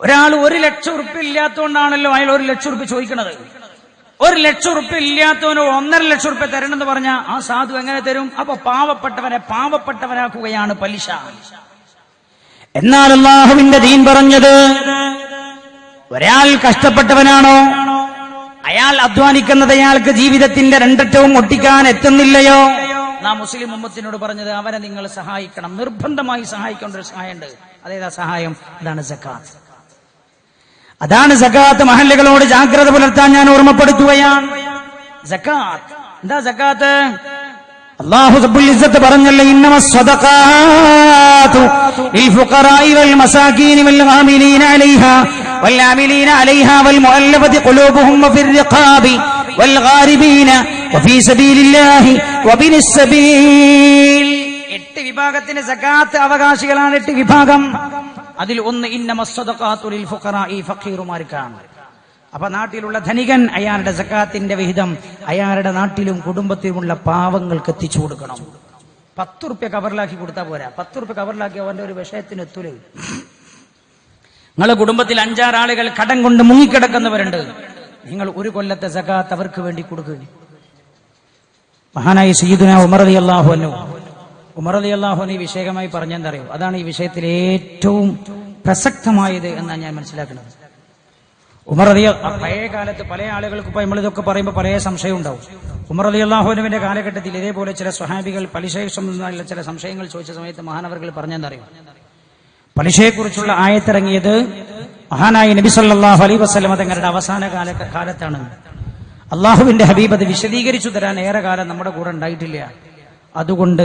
ഒരാൾ ഒരു ലക്ഷം ഉറുപ്പ് ഇല്ലാത്തതുകൊണ്ടാണല്ലോ അയാൾ ഒരു ലക്ഷം ഉറുപ്പ് ചോദിക്കണത്. ഒരു ലക്ഷം ഉറുപ്പ് ഇല്ലാത്തവന് ഒന്നര ലക്ഷം ഉറുപ്പ് എന്ന് പറഞ്ഞ ആ സാധു എങ്ങനെ തരും? അപ്പൊ പാവപ്പെട്ടവനെ പാവപ്പെട്ടവനാക്കുകയാണ് പലിശ. എന്നാൽ അള്ളാഹുവിന്റെ ദീൻ പറഞ്ഞത് ഒരാൾ കഷ്ടപ്പെട്ടവനാണോ? അയാൾ അധ്വാനിക്കുന്നത് അയാൾക്ക് ജീവിതത്തിന്റെ രണ്ടറ്റവും ഒട്ടിക്കാൻ എത്തുന്നില്ലയോ? നാം മുസ്ലിം ഉമ്മത്തിനോട് പറഞ്ഞത് അവരെ നിങ്ങൾ സഹായിക്കണം. നിർബന്ധമായി സഹായിക്കേണ്ട ഒരു സഹായമുണ്ട്. അതേതാ സഹായം? അതാണ് സക്കാത്ത്. അതാണ് സക്കാത്ത് മഹല്ലുകളോട് ജാഗ്രത പുലർത്താൻ ഞാൻ ഓർമ്മപ്പെടുത്തുകയാണ്. സക്കാത്ത് എന്താ സക്കാത്ത് അള്ളാഹു പറഞ്ഞല്ലോ ഇന്നമ എട്ട് വിഭാഗത്തിന് സകാത്ത് അവകാശികളാണ് എട്ട് വിഭാഗം. അതിൽ ഒന്ന് ഇന്നമ സ്വദഖാതു ലിൽ ഫുഖറാഇ ഫഖീറുമാർക്കാണ്. അപ്പൊ നാട്ടിലുള്ള ധനികൻ അയാളുടെ സക്കാത്തിന്റെ വിഹിതം അയാളുടെ നാട്ടിലും കുടുംബത്തിലുമുള്ള പാവങ്ങൾക്ക് എത്തിച്ചു കൊടുക്കണം. പത്ത് റുപ്യ കവറിലാക്കി കൊടുത്താൽ പോരാ. പത്ത് റുപ്യ കവറിലാക്കി അവന്റെ ഒരു വിഷയത്തിന് എത്തുല? നിങ്ങളെ കുടുംബത്തിൽ അഞ്ചാറാളുകൾ കടം കൊണ്ട് മുങ്ങിക്കിടക്കുന്നവരുണ്ട്. നിങ്ങൾ ഒരു കൊല്ലത്തെ സക്കാത്ത് അവർക്ക് വേണ്ടി കൊടുക്കുക മഹാനായി സീദുന ഉമർ അലി അള്ളാഹു ഉമർ അലി അള്ളാഹുവിന് ഈ വിഷയമായി പറഞ്ഞെന്തറിയോ? അതാണ് ഈ വിഷയത്തിൽ ഏറ്റവും പ്രസക്തമായത് എന്നാണ് ഞാൻ മനസ്സിലാക്കുന്നത്. ഉമർ അലി പഴയ കാലത്ത് പല ആളുകൾക്ക് ഇപ്പൊ നമ്മളിതൊക്കെ പറയുമ്പോൾ പല സംശയം ഉണ്ടാവും. ഉമർ അലി അള്ളാഹുനുവിന്റെ കാലഘട്ടത്തിൽ ഇതേപോലെ ചില സ്വഹാബികൾ പലിശയെ സംബന്ധമായ ചില സംശയങ്ങൾ ചോദിച്ച സമയത്ത് മഹാനവർകൾ പറഞ്ഞെന്നറിയും പലിശയെക്കുറിച്ചുള്ള ആയത്തിറങ്ങിയത് മഹാനായി നബി സല്ലാഹു അലൈഹി വസല്ലമ തങ്ങളുടെ അവസാന കാല കാലത്താണ്. അള്ളാഹുവിന്റെ ഹബീബ് അത് വിശദീകരിച്ചു തരാൻ ഏറെ കാലം നമ്മുടെ കൂടെ ഉണ്ടായിട്ടില്ല. അതുകൊണ്ട്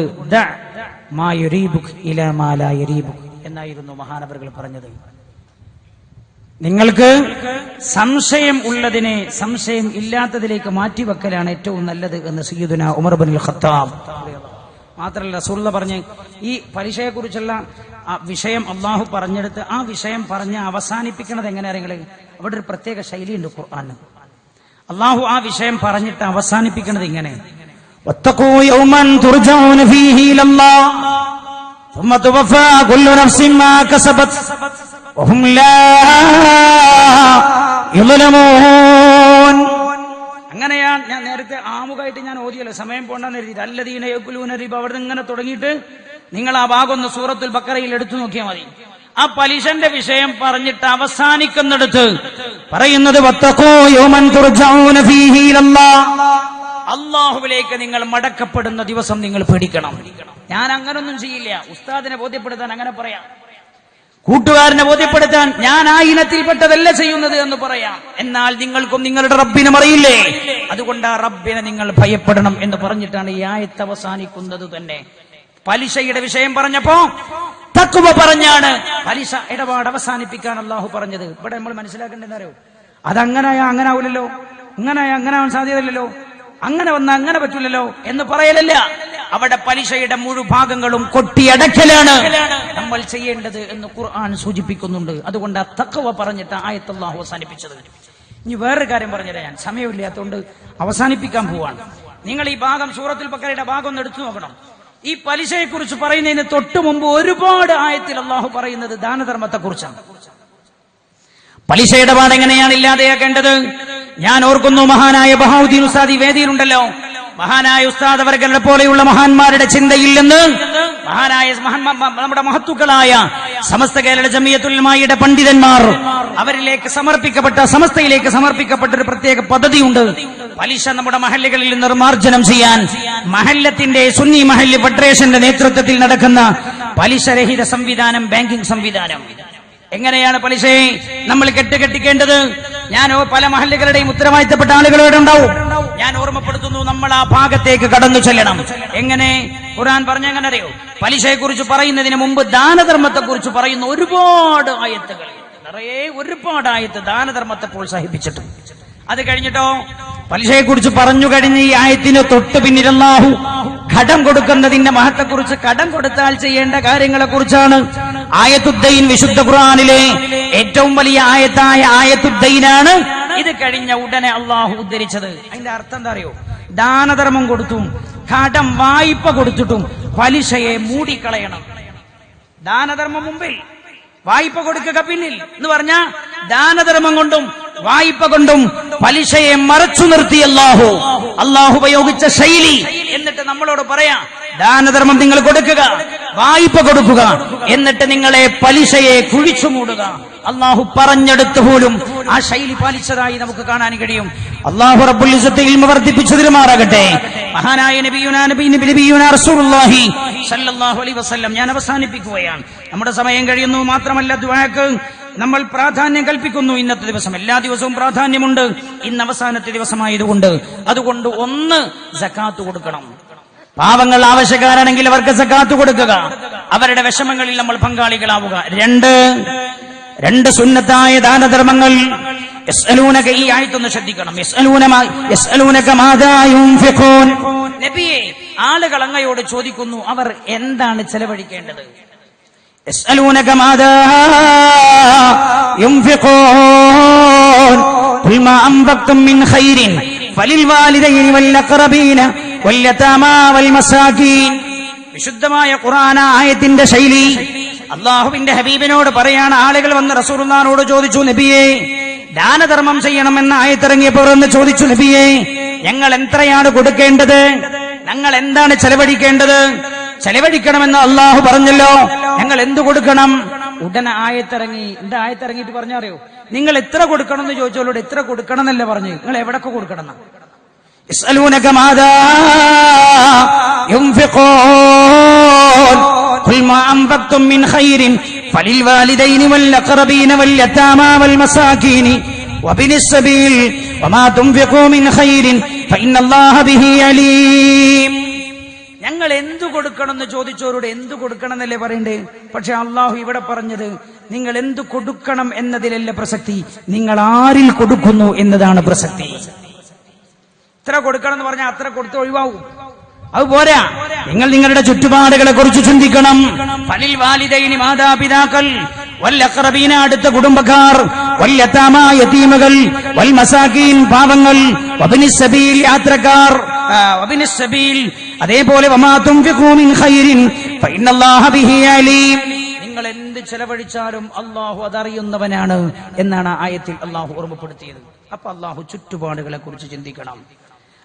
എന്നായിരുന്നു മഹാനവറുകൾ പറഞ്ഞത്. നിങ്ങൾക്ക് സംശയം ഉള്ളതിനെ സംശയം ഇല്ലാത്തതിലേക്ക് മാറ്റിവെക്കലാണ് ഏറ്റവും നല്ലത് എന്ന് സീദുന ഉമർ ബിൻ ഖത്താബ് മാത്രമല്ല സുള്ള പറഞ്ഞ് ഈ പലിശയെക്കുറിച്ചുള്ള വിഷയം അള്ളാഹു പറഞ്ഞെടുത്ത് ആ വിഷയം പറഞ്ഞ് അവസാനിപ്പിക്കണത് എങ്ങനെയാണ് അവിടെ ഒരു പ്രത്യേക ശൈലിയുണ്ട് ഖുർആാന് അള്ളാഹു ആ വിഷയം പറഞ്ഞിട്ട് അവസാനിപ്പിക്കണത് ഇങ്ങനെ. واتقوا يوما ترجعون فيه إلى الله ثم توفى كل نفس ما كسبت وهم لا يظلمون അങ്ങനെയാണ് ഞാൻ നേരത്തെ ആമുഖമായിട്ട് ഞാൻ ഓതിയല്ലോ സമയം പോണ്ടെന്ന് എഴുതി അല്ലദീന യക്കുലൂന റിബ അവിടെ നിന്ന് ഇങ്ങനെ തുടങ്ങിയിട്ട് നിങ്ങൾ ആ ഭാഗം ഒന്ന് സൂറത്തുൽ ബക്കറയിൽ എടുത്തു നോക്കിയാൽ മതി ആ പലിശന്റെ വിഷയം പറഞ്ഞിട്ട് അവസാനിക്കുന്നിടത്ത് പറയുന്നത് അള്ളാഹുവിലേക്ക് നിങ്ങൾ മടക്കപ്പെടുന്ന ദിവസം നിങ്ങൾ പേടിക്കണം. ഞാൻ അങ്ങനൊന്നും ചെയ്യില്ല. ഉസ്താദിനെ ബോധ്യപ്പെടുത്താൻ അങ്ങനെ പറയാം. കൂട്ടുകാരനെ ബോധ്യപ്പെടുത്താൻ ഞാൻ ആ ഇനത്തിൽപ്പെട്ടതല്ല ചെയ്യുന്നത് എന്ന് പറയാം. എന്നാൽ നിങ്ങൾക്കും നിങ്ങളുടെ റബ്ബിനും അറിയില്ലേ? അതുകൊണ്ട് ആ റബ്ബിനെ നിങ്ങൾ ഭയപ്പെടണം എന്ന് പറഞ്ഞിട്ടാണ് ഈ ആയത്ത് അവസാനിക്കുന്നത് തന്നെ. പലിശയുടെ വിഷയം പറഞ്ഞപ്പോ തക്കുവ പറഞ്ഞാണ് പലിശ ഇടപാട് അവസാനിപ്പിക്കാൻ അള്ളാഹു പറഞ്ഞത്. ഇവിടെ നമ്മൾ മനസ്സിലാക്കേണ്ടതെന്നറിയോ അതങ്ങനെ അങ്ങനെ ആവില്ലല്ലോ അങ്ങനെ അങ്ങനെ ആവാൻ സാധ്യതയില്ലല്ലോ. അങ്ങനെ വന്ന അങ്ങനെ പറ്റൂലല്ലോ എന്ന് പറയലല്ല. അവിടെ പലിശയുടെ മുഴുഭാഗങ്ങളും കൊട്ടിയടക്കലാണ്. നമ്മൾ ചെയ്യേണ്ടത് എന്ന് ഖുർആൻ സൂചിപ്പിക്കുന്നുണ്ട്. അതുകൊണ്ട് ആ തക്കവ പറഞ്ഞിട്ട് ആയത്തല്ലാഹു അവസാനിപ്പിച്ചത്. ഇനി വേറൊരു കാര്യം പറഞ്ഞുതരാം ഞാൻ. സമയമില്ലാത്തതുകൊണ്ട് അവസാനിപ്പിക്കാൻ പോവാണ്. നിങ്ങൾ ഈ ഭാഗം സൂറത്തിൽ ബക്കറയുടെ ഭാഗം ഒന്ന് എടുത്തു നോക്കണം. ഈ പലിശയെ കുറിച്ച് പറയുന്നതിന് തൊട്ടു മുമ്പ് ഒരുപാട് ആയത്തിൽ അള്ളാഹു പറയുന്നത് ദാനധർമ്മത്തെ കുറിച്ചാണ് പലിശ ഇടപാട് എങ്ങനെയാണ് ഇല്ലാതെയാക്കേണ്ടത്? ഞാൻ ഓർക്കുന്നു മഹാനായ ബഹാവുദ്ദീൻ ഉസ്താദ് ഈ വേദിയിലുണ്ടല്ലോ. മഹാനായ ഉസ്താദ് അവർകളുടെ പോലെയുള്ള മഹാന്മാരുടെ ചിന്തയില്ലെന്ന് മഹാനായ നമ്മുടെ മഹത്തുക്കളായ സമസ്ത കേരള ജമിയത്തുൽമായുടെ പണ്ഡിതന്മാർ അവരിലേക്ക് സമർപ്പിക്കപ്പെട്ട സമസ്തയിലേക്ക് സമർപ്പിക്കപ്പെട്ട ഒരു പ്രത്യേക പദ്ധതിയുണ്ട്. പലിശ നമ്മുടെ മഹല്ലുകളിൽ നിർമാർജനം ചെയ്യാൻ മഹല്ലത്തിന്റെ സുന്നി മഹല്ല് ഫെഡറേഷന്റെ നേതൃത്വത്തിൽ നടക്കുന്ന പലിശരഹിത സംവിധാനം ബാങ്കിംഗ് സംവിധാനം. എങ്ങനെയാണ് പലിശയെ നമ്മൾ കെട്ടുകെട്ടിക്കേണ്ടത്? ഞാൻ പല മഹല്ലുകളുടെയും ഉത്തരവാദിത്തപ്പെട്ട ആളുകളോട് ഉണ്ടാവും. ഞാൻ ഓർമ്മപ്പെടുത്തുന്നു നമ്മൾ ആ ഭാഗത്തേക്ക് കടന്നു ചെല്ലണം. എങ്ങനെ? ഖുർആൻ പറഞ്ഞ എങ്ങനെ അറിയോ പലിശയെ കുറിച്ച് പറയുന്നതിന് മുമ്പ് ദാനധർമ്മത്തെ കുറിച്ച് പറയുന്ന ഒരുപാട് ആയത്തുകൾ. നിറയെ ഒരുപാട് ആയത്ത് ദാനധർമ്മത്തെ പ്രോത്സാഹിപ്പിച്ചിട്ടുണ്ട്. അത് കഴിഞ്ഞിട്ടോ? പലിശയെ കുറിച്ച് പറഞ്ഞു കഴിഞ്ഞ ഈ ആയത്തിന് തൊട്ട് പിന്നിരുന്നാഹു കടം കൊടുക്കുന്നതിന്റെ മഹത്തെക്കുറിച്ച് കടം കൊടുത്താൽ ചെയ്യേണ്ട കാര്യങ്ങളെ കുറിച്ചാണ് ആയത്തുദ്ദൈൻ വിശുദ്ധ ഖുർആനിലെ ഏറ്റവും വലിയ ആയത്തായ ആയത്തുദ്ദൈനാണ്. ഇത് കഴിഞ്ഞ ഉടനെ അള്ളാഹു ഉദ്ധരിച്ചത്. അതിന്റെ അർത്ഥം എന്താ അറിയോ? ദാനധർമ്മം കൊടുത്തും കടം വായ്പ കൊടുത്തിട്ടും പലിശയെ മൂടിക്കളയണം. ദാനധർമ്മം മുമ്പിൽ വായ്പ കൊടുക്കുക പിന്നിൽ എന്ന് പറഞ്ഞ ദാനധർമ്മം കൊണ്ടും വായ്പ കൊണ്ടും പലിശയെ മറച്ചു നിർത്തി അള്ളാഹു അള്ളാഹു ഉപയോഗിച്ച ശൈലി. എന്നിട്ട് നമ്മളോട് പറയാം ദാനധർമ്മം നിങ്ങൾ കൊടുക്കുക. വായ്പ കൊടുക്കുക. എന്നിട്ട് നിങ്ങളെ പലിശയെ കുഴിച്ചു മൂടുക. അള്ളാഹു പറഞ്ഞെടുത്ത് പോലും ആ ശൈലി പാലിച്ചതായി നമുക്ക് കാണാൻ കഴിയും. അള്ളാഹു റബ്ബുൽ വർദ്ധിപ്പിച്ചതിന് തിരുമാറാകട്ടെ മഹാനായ വസല്ലം. ഞാൻ അവസാനിപ്പിക്കുകയാണ്. നമ്മുടെ സമയം കഴിയുന്നു. മാത്രമല്ല ദുആക്ക് നമ്മൾ പ്രാധാന്യം കൽപ്പിക്കുന്നു. ഇന്നത്തെ ദിവസം എല്ലാ ദിവസവും പ്രാധാന്യമുണ്ട്. ഇന്ന് അവസാനത്തെ ദിവസമായതുകൊണ്ട്. അതുകൊണ്ട് ഒന്ന് സക്കാത്ത് കൊടുക്കണം. പാവങ്ങൾ ആവശ്യക്കാരാണെങ്കിൽ അവർക്ക് സക്കാത്തു കൊടുക്കുക. അവരുടെ വിഷമങ്ങളിൽ നമ്മൾ പങ്കാളികളാവുക. രണ്ട് രണ്ട് സുന്നത്തായ ദാനധർമ്മങ്ങൾ. ഈ ആയത്തൊന്ന് ശ്രദ്ധിക്കണം. നബിയെ ആളുകൾ അങ്ങയോട് ചോദിക്കുന്നു അവർ എന്താണ് ചെലവഴിക്കേണ്ടത്? യസ്അലൂനക മിൻ ഖൈരിൻ. ഫലിൽ വാലിദൈനി വൽ വിശുദ്ധമായ ഖുർആന ആയത്തിന്റെ ശൈലി. അള്ളാഹുവിന്റെ ഹബീബിനോട് പറയാണ് ആളുകൾ വന്ന് റസൂർനാനോട് ചോദിച്ചു നബിയെ ദാനധർമ്മം ചെയ്യണമെന്ന് ആയത്തിറങ്ങിയപ്പോൾ എന്ന് ചോദിച്ചു നബിയെ ഞങ്ങൾ എത്രയാണ് കൊടുക്കേണ്ടത്? ഞങ്ങൾ എന്താണ് ചെലവഴിക്കേണ്ടത്? ചെലവഴിക്കണമെന്ന് അള്ളാഹു പറഞ്ഞല്ലോ. ഞങ്ങൾ എന്തു കൊടുക്കണം? ഉടനെ ആയത്തിറങ്ങി എന്താ ആയത്തിറങ്ങിയിട്ട് പറഞ്ഞറിയോ നിങ്ങൾ എത്ര കൊടുക്കണം എന്ന് ചോദിച്ചോളൂ എത്ര കൊടുക്കണം എന്നല്ലേ പറഞ്ഞു? നിങ്ങൾ എവിടൊക്കെ കൊടുക്കണം? يسألونك ماذا ينفقون قل ما أنفقتم من خير فللوالدين والأقربين واليتامى والمساكين وابن السبيل وما تنفقوا من خير فإن الله به عليم ഞങ്ങൾ എന്തു കൊടുക്കണം എന്ന് ചോദിച്ചവരോട് എന്തു കൊടുക്കണം എന്നല്ലേ പറയണ്ടേ പക്ഷെ അള്ളാഹു ഇവിടെ പറഞ്ഞത് നിങ്ങൾ എന്തു കൊടുക്കണം എന്നതിലല്ല പ്രസക്തി നിങ്ങൾ ആരിൽ കൊടുക്കുന്നു എന്നതാണ് പ്രസക്തി ഇത്ര കൊടുക്കണം എന്ന് പറഞ്ഞാൽ അത്ര കൊടുത്ത് ഒഴിവാകും. അത് പോരാ. നിങ്ങൾ നിങ്ങളുടെ ചുറ്റുപാടുകളെ കുറിച്ച് ചിന്തിക്കണം. പലിൽ വാലിദൈനി മാതാപിതാക്കൾ വല്ലക്രബീന അടുത്ത കുടുംബക്കാർ വല്ലത്താമ യതീമകൾ വൽ മസാഖീൻ പാവങ്ങൾ വബിനിസബീൽ യാത്രക്കാർ. വബിനിസബീൽ അതേപോലെ വമാതും ഖൈരിൻ ഫഇന്നല്ലാഹ ബിഹി അലീം. നിങ്ങൾ എന്ത് ചെലവഴിച്ചാലും അള്ളാഹു അതറിയുന്നവനാണ് എന്നാണ് ആയത്തിൽ അള്ളാഹു ഓർമ്മപ്പെടുത്തിയത്. അപ്പൊ അള്ളാഹു ചുറ്റുപാടുകളെ കുറിച്ച് ചിന്തിക്കണം.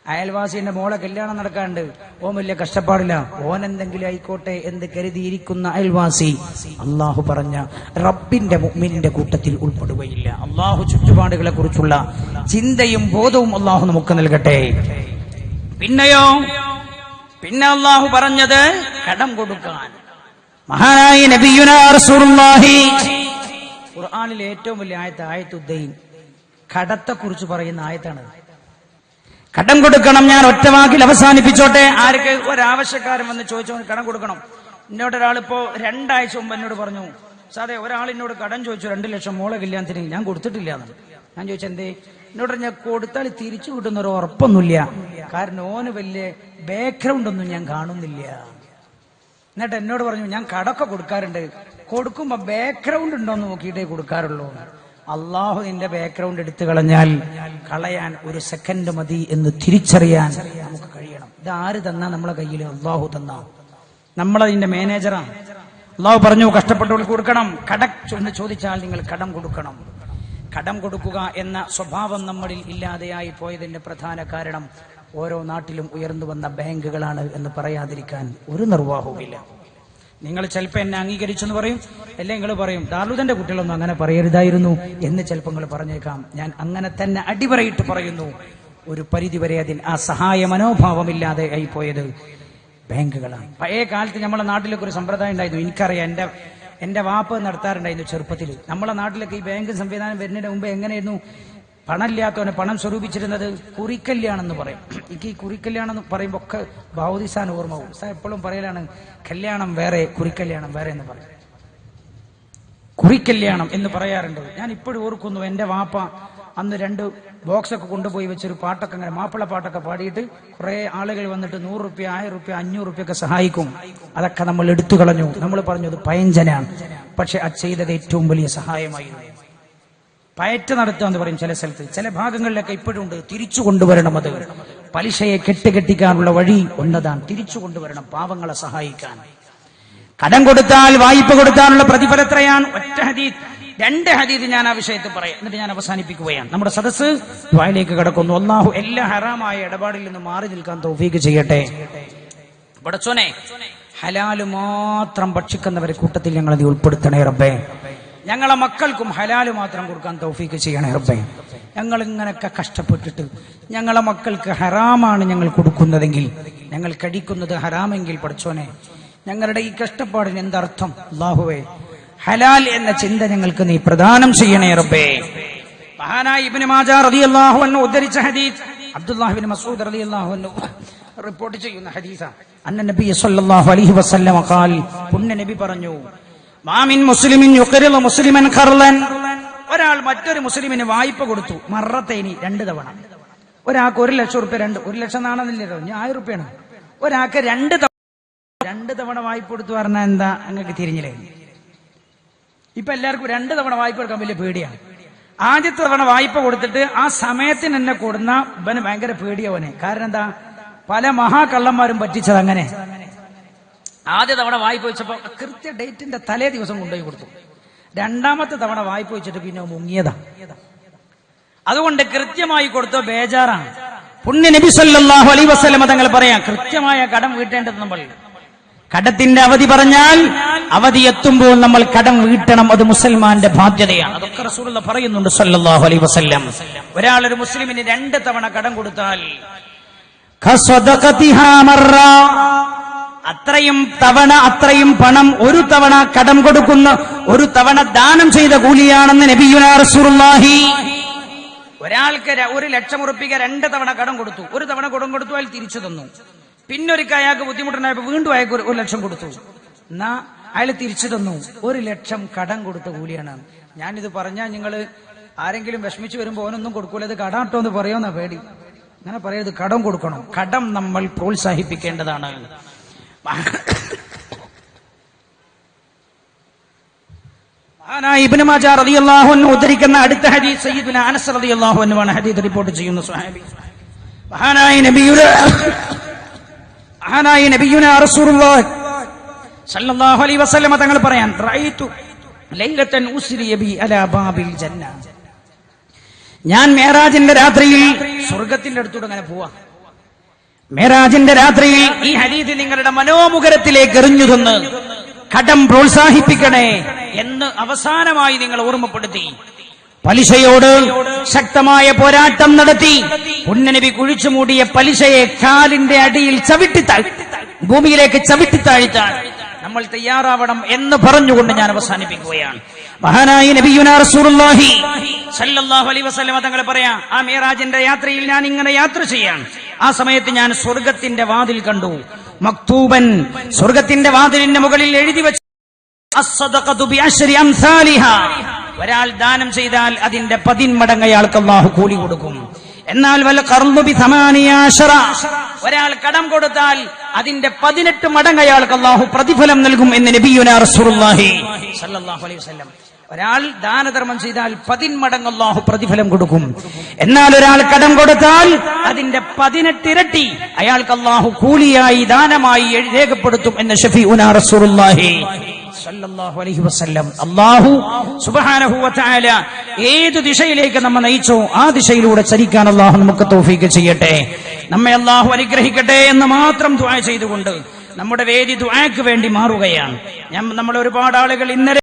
അയൽവാസിന്റെ മോളെ കല്യാണം നടക്കാണ്ട്. ഓൻ വലിയ കഷ്ടപ്പാടില്ല. ഓൻ എന്തെങ്കിലും ആയിക്കോട്ടെ എന്ന് കരുതിയിരിക്കുന്ന അയൽവാസി അള്ളാഹു പറഞ്ഞ റബ്ബിന്റെ മുഗ്മിനിന്റെ കൂട്ടത്തിൽ ഉൾപ്പെടുകയില്ല. അള്ളാഹു ചുറ്റുപാടുകളെ കുറിച്ചുള്ള ചിന്തയും ബോധവും അള്ളാഹു നമുക്ക് നൽകട്ടെ. പിന്നെയോ? പിന്നെ അള്ളാഹു പറഞ്ഞത് കടം കൊടുക്കാൻ. മഹാനായ ഖുർആനിലെ ഏറ്റവും വലിയ ആയത്ത് ആയത്തുദ്ദൈൻ. കടത്തെ കുറിച്ച് പറയുന്ന ആയത്താണ്. കടം കൊടുക്കണം ഞാൻ ഒറ്റ വാക്കിൽ അവസാനിപ്പിച്ചോട്ടെ? ആർക്ക് ഒരാവശ്യക്കാരൻ വന്ന് ചോദിച്ചോ കടം കൊടുക്കണം? എന്നോട് ഒരാളിപ്പോ രണ്ടാഴ്ച മുമ്പ് എന്നോട് പറഞ്ഞു സാറേ ഒരാൾ എന്നോട് കടം ചോദിച്ചു രണ്ട് ലക്ഷം മോളെ കല്യാണത്തിന് ഞാൻ കൊടുത്തിട്ടില്ല ഞാൻ ചോദിച്ചു എന്തേ? എന്നോട് ഞാൻ കൊടുത്താൽ തിരിച്ചു കിട്ടുന്ന ഒരു ഉറപ്പൊന്നുമില്ല. കാരണം ഓന് വലിയ ബാക്ക്ഗ്രൗണ്ട് ഒന്നും ഞാൻ കാണുന്നില്ല. എന്നിട്ട് എന്നോട് പറഞ്ഞു ഞാൻ കടൊക്കെ കൊടുക്കാറുണ്ട്. കൊടുക്കുമ്പോ ബാക്ക്ഗ്രൗണ്ട് ഉണ്ടോ എന്ന് നോക്കിയിട്ടേ കൊടുക്കാറുള്ളൂ. അള്ളാഹു നിന്റെ ബാക്ക്ഗ്രൗണ്ട് എടുത്തു കളഞ്ഞാൽ കളയാൻ ഒരു സെക്കൻഡ് മതി എന്ന് തിരിച്ചറിയാൻ നമുക്ക് കഴിയണം. ഇത് ആര് തന്ന നമ്മളെ കയ്യിൽ അള്ളാഹു തന്ന. നമ്മളതിന്റെ മാനേജറാണ് അള്ളാഹു പറഞ്ഞു കഷ്ടപ്പെട്ടവർക്ക് കൊടുക്കണം. കട എന്ന് ചോദിച്ചാൽ നിങ്ങൾ കടം കൊടുക്കണം. കടം കൊടുക്കുക എന്ന സ്വഭാവം നമ്മളിൽ ഇല്ലാതെയായി പോയതിന്റെ പ്രധാന കാരണം ഓരോ നാട്ടിലും ഉയർന്നു വന്ന ബാങ്കുകളാണ് എന്ന് പറയാതിരിക്കാൻ ഒരു നിർവാഹവുമില്ല. നിങ്ങൾ ചിലപ്പോൾ എന്നെ അംഗീകരിച്ചെന്ന് പറയും അല്ലെ നിങ്ങൾ പറയും ദാർലുദന്റെ കുട്ടികളൊന്നും അങ്ങനെ പറയരുതായിരുന്നു എന്ന് ചിലപ്പോൾ നിങ്ങൾ പറഞ്ഞേക്കാം. ഞാൻ അങ്ങനെ തന്നെ അടിപറയിട്ട് പറയുന്നു. ഒരു പരിധിവരെ അതിൽ ആ സഹായ മനോഭാവമില്ലാതെ ആയി പോയത് ബാങ്കുകളാണ്. പഴയ കാലത്ത് നമ്മളെ നാട്ടിലൊക്കെ ഒരു സമ്പ്രദായം ഉണ്ടായിരുന്നു. എനിക്കറിയാം എന്റെ എന്റെ വാപ്പ് നടത്താറുണ്ടായിരുന്നു ചെറുപ്പത്തിൽ നമ്മളെ നാട്ടിലൊക്കെ ഈ ബാങ്ക് സംവിധാനം വരുന്നതിന് മുമ്പ് എങ്ങനെയായിരുന്നു? പണമില്ലാത്തവനെ പണം സ്വരൂപിച്ചിരുന്നത് കുറിക്കല്യാണെന്ന് പറയും. എനിക്ക് ഈ കുറിക്കല്യാണെന്ന് പറയുമ്പോൾ ഒക്കെ ഭൗതിസാൻ ഓർമ്മ പോകും. സാർ എപ്പോഴും പറയലാണ് കല്യാണം വേറെ കുറിക്കല്യാണം വേറെ എന്ന് പറയും. കുറിക്കല്യാണം എന്ന് പറയാറുണ്ട്. ഞാൻ ഇപ്പോഴും ഓർക്കുന്നു എന്റെ വാപ്പ അന്ന് രണ്ട് ബോക്സൊക്കെ കൊണ്ടുപോയി വെച്ചൊരു പാട്ടൊക്കെ അങ്ങനെ മാപ്പിള പാട്ടൊക്കെ പാടിയിട്ട് കുറേ ആളുകൾ വന്നിട്ട് നൂറ് റുപ്യ ആയിരം റുപ്യ അഞ്ഞൂറ് റുപ്യ ഒക്കെ സഹായിക്കും. അതൊക്കെ നമ്മൾ എടുത്തു കളഞ്ഞു. നമ്മൾ പറഞ്ഞു അത് പയഞ്ചനാണ്. പക്ഷെ അത് ചെയ്തത് ഏറ്റവും വലിയ സഹായമായിരുന്നു. പയറ്റ് നടത്തുക എന്ന് പറയും ചില സ്ഥലത്ത്. ചില ഭാഗങ്ങളിലൊക്കെ ഇപ്പോഴും ഉണ്ട് തിരിച്ചു കൊണ്ടുവരണം അത്. പലിശയെ കെട്ടുകെട്ടിക്കാനുള്ള വഴി ഒന്നതാണ് തിരിച്ചു കൊണ്ടുവരണം പാവങ്ങളെ സഹായിക്കാൻ. കടം കൊടുത്താൽ വായ്പ കൊടുത്താലുള്ള പ്രതിഫലത്രയാണ് ഒറ്റ ഹദീദ് രണ്ട് ഹദീദ് ഞാൻ ആ വിഷയത്തിൽ പറയാം. എന്നിട്ട് ഞാൻ അവസാനിപ്പിക്കുകയാണ്. നമ്മുടെ സദസ്സ് വായിലേക്ക് കിടക്കുന്നു. ഒന്നാഹു എല്ലാ ഹറാമായ ഇടപാടിൽ നിന്ന് മാറി നിൽക്കാൻ തൗഫീക്ക് ചെയ്യട്ടെ. പടച്ചോനെ ഹലാൽ മാത്രം ഭക്ഷിക്കുന്നവരെ കൂട്ടത്തിൽ ഞങ്ങൾ അത് ഉൾപ്പെടുത്തണേ റബ്ബേ. ഞങ്ങളെ മക്കൾക്കും ഹലാൽ മാത്രം കൊടുക്കാൻ തൗഫീക്ക് ചെയ്യണേ റബ്ബേ. ഞങ്ങൾ ഇങ്ങനെയൊക്കെ കഷ്ടപ്പെട്ടിട്ട് ഞങ്ങളെ മക്കൾക്ക് ഹറാമാണ് ഞങ്ങൾ കൊടുക്കുന്നതെങ്കിൽ ഞങ്ങൾ കഴിക്കുന്നത് ഹറാമെങ്കിൽ പഠിച്ചോനെ ഞങ്ങളുടെ ഈ കഷ്ടപ്പാടിന് എന്തർത്ഥം? അള്ളാഹുവേ ഹലാൽ എന്ന ചിന്ത ഞങ്ങൾക്ക് നീ പ്രദാനം ചെയ്യണേ റബ്ബേ. ഇബ്നു മാജ അൻഹു ഉദ്ധരിച്ച ഹദീസ് അൻഹു റിപ്പോർട്ട് ചെയ്യുന്ന ഹദീസാണ്. അന്ന നബി സല്ലല്ലാഹു അലൈഹി വസല്ലം നബി പറഞ്ഞു മാമിൻ മുസ്ലിമിൻ യുഖരിളു മുസ്ലിമൻ ഖർലൻ. ഒരാൾ മറ്റൊരു മുസ്ലിമിന് വായ്പ കൊടുത്തു. മറത്തേനി രണ്ട് തവണ. ഒരാൾക്ക് ഒരു ലക്ഷം റുപ്യ രണ്ട് ഒരു ലക്ഷം നാണെന്നില്ലല്ലോ. ഞാൻ ആയിരം റുപ്യാണ് ഒരാൾക്ക് രണ്ട് തവണ രണ്ട് തവണ വായ്പ കൊടുത്തു പറഞ്ഞാൽ എന്താ? അങ്ങക്ക് തിരിഞ്ഞില്ലേ? ഇപ്പൊ എല്ലാവർക്കും രണ്ട് തവണ വായ്പ എടുക്കാൻ വലിയ പേടിയാണ്. ആദ്യത്തെ തവണ വായ്പ കൊടുത്തിട്ട് ആ സമയത്തിന് എന്നെ കൊടുന്ന ഇവന് ഭയങ്കര പേടിയവനെ കാരണം എന്താ? പല മഹാകള്ളന്മാരും പറ്റിച്ചത് അങ്ങനെ ആദ്യ തവണ വായ്പ വെച്ചപ്പോ കൃത്യ ഡേറ്റിന്റെ തലേ ദിവസം കൊണ്ടുപോയി കൊടുത്തു. രണ്ടാമത്തെ തവണ വായ്പ വെച്ചിട്ട് പിന്നെ മുങ്ങിയതാ. അതുകൊണ്ട് കൃത്യമായി കൊടുത്തോ ബേജാറാണ്. പുണ്യ നബി സല്ലല്ലാഹു അലൈഹി വസല്ലമ തങ്ങൾ പറയാം കൃത്യമായ കടം വീട്ടേണ്ടത് നമ്മൾ. കടത്തിന്റെ അവധി പറഞ്ഞാൽ അവധി എത്തുമ്പോൾ നമ്മൾ കടം വീട്ടണം അത് മുസൽമാന്റെ ബാധ്യതയാണ്. അതൊക്കെ റസൂലുള്ള പറയുന്നുണ്ട് സല്ലാഹു അലൈ വസല്ലം. ഒരാൾ ഒരു മുസ്ലിമിന് രണ്ട് തവണ കടം കൊടുത്താൽ. അത്രയും തവണ അത്രയും പണം ഒരു തവണ കടം കൊടുക്കുന്ന ഒരു തവണ ദാനം ചെയ്ത കൂലിയാണെന്ന് നബിയുനാഹി ഒരാൾക്ക് ഒരു ലക്ഷം ഉറപ്പിക്ക രണ്ട് തവണ കടം കൊടുത്തു. ഒരു തവണ കടം കൊടുത്തു അയാൾ തിരിച്ചു തന്നു. പിന്നൊരിക്ക അയാൾക്ക് ബുദ്ധിമുട്ടുണ്ടായപ്പോ വീണ്ടും അയാൾക്ക് ഒരു- ലക്ഷം കൊടുത്തു. എന്നാ അയാൾ തിരിച്ചു തന്നു. ഒരു ലക്ഷം കടം കൊടുത്ത കൂലിയാണ്. ഞാനിത് പറഞ്ഞാൽ നിങ്ങൾ ആരെങ്കിലും വിഷമിച്ചു വരുമ്പോ ഓനൊന്നും കൊടുക്കൂല. ഇത് കടാട്ടോ എന്ന് പറയുമെന്നാ പേടി. അങ്ങനെ പറയരുത് കടം കൊടുക്കണം. കടം നമ്മൾ പ്രോത്സാഹിപ്പിക്കേണ്ടതാണ്. ഉദ്ധരിക്കുന്ന അടുത്ത ഹദീസ് അനസ് റളിയല്ലാഹു അൻഹു ആണ് ഹദീസ് റിപ്പോർട്ട് ചെയ്യുന്ന സ്വഹാബി. റസൂലുള്ളാഹി അലൈഹി തങ്ങൾ പറയാൻ ബി അലാ ബാബിൽ ഞാൻ മേറാജിന്റെ രാത്രിയിൽ സ്വർഗത്തിന്റെ അടുത്തൂടെ അങ്ങനെ പോവാ. മേരാജിന്റെ രാത്രിയിൽ ഈ ഹരീതി നിങ്ങളുടെ മനോമുഖരത്തിലേക്ക് എറിഞ്ഞു തന്ന് കടം പ്രോത്സാഹിപ്പിക്കണേ എന്ന് അവസാനമായി നിങ്ങൾ ഓർമ്മപ്പെടുത്തി. പലിശയോട് ശക്തമായ പോരാട്ടം നടത്തി. പുണ്യനബി കുഴിച്ചു മൂടിയ പലിശയെ കാലിന്റെ അടിയിൽ ചവിട്ടി ഭൂമിയിലേക്ക് ചവിട്ടി താഴ്ത്താൻ നമ്മൾ തയ്യാറാവണം എന്ന് പറഞ്ഞുകൊണ്ട് ഞാൻ അവസാനിപ്പിക്കുകയാണ്. മഹാനായി നബിയുനാ റസൂലുള്ളാഹി സല്ലല്ലാഹു അലൈഹി വസല്ലം തങ്ങൾ പറയാം ആ മിറാജിന്റെ യാത്രയിൽ ഞാൻ ഇങ്ങനെ യാത്ര ചെയ്യാൻ ആ സമയത്ത് ഞാൻ സ്വർഗത്തിന്റെ വാതിൽ കണ്ടു. മക്തൂബൻ സ്വർഗത്തിന്റെ വാതിലിന്റെ മുകളിൽ എഴുതി വെച്ച. ഒരാൾ ദാനം ചെയ്താൽ അതിന്റെ പതിന്മടങ്ങ് അയാൾക്ക് അള്ളാഹു കൂലി കൊടുക്കും. എന്നാൽ വല്ല കർന്നുബി സമാനിയാശറ ഒരാൾ കടം കൊടുത്താൽ അതിന്റെ പതിനെട്ട് മടങ്ങ് അയാൾക്ക് അള്ളാഹു പ്രതിഫലം നൽകും എന്ന് നബിയുന റസൂലുള്ളാഹി. സല്ലല്ലാഹു അലൈഹി വസല്ലം. ഒരാൾ ദാനധർമ്മം ചെയ്താൽ പതിന്മടങ്ങ് അള്ളാഹു പ്രതിഫലം കൊടുക്കും. എന്നാൽ ഒരാൾ കടം കൊടുത്താൽ അതിന്റെ പതിനെട്ടിരട്ടി അയാൾക്ക് അള്ളാഹു കൂലിയായി ദാനമായി രേഖപ്പെടുത്തും എന്ന് ഷഫി ഉനാ അലൈഹി വസല്ലം. അല്ലാഹു ഏത് ദിശയിലേക്ക് നമ്മെ നയിച്ചോ ആ ദിശയിലൂടെ ചരിക്കാൻ അല്ലാഹു നമുക്ക് തൗഫീക്ക് ചെയ്യട്ടെ. നമ്മെ അല്ലാഹു അനുഗ്രഹിക്കട്ടെ എന്ന് മാത്രം ദുആ ചെയ്തുകൊണ്ട് നമ്മുടെ വേദി ദുആക്ക് വേണ്ടി മാറുകയാണ്. ഞാൻ നമ്മൾ ഒരുപാട് ആളുകൾ ഇന്നലെ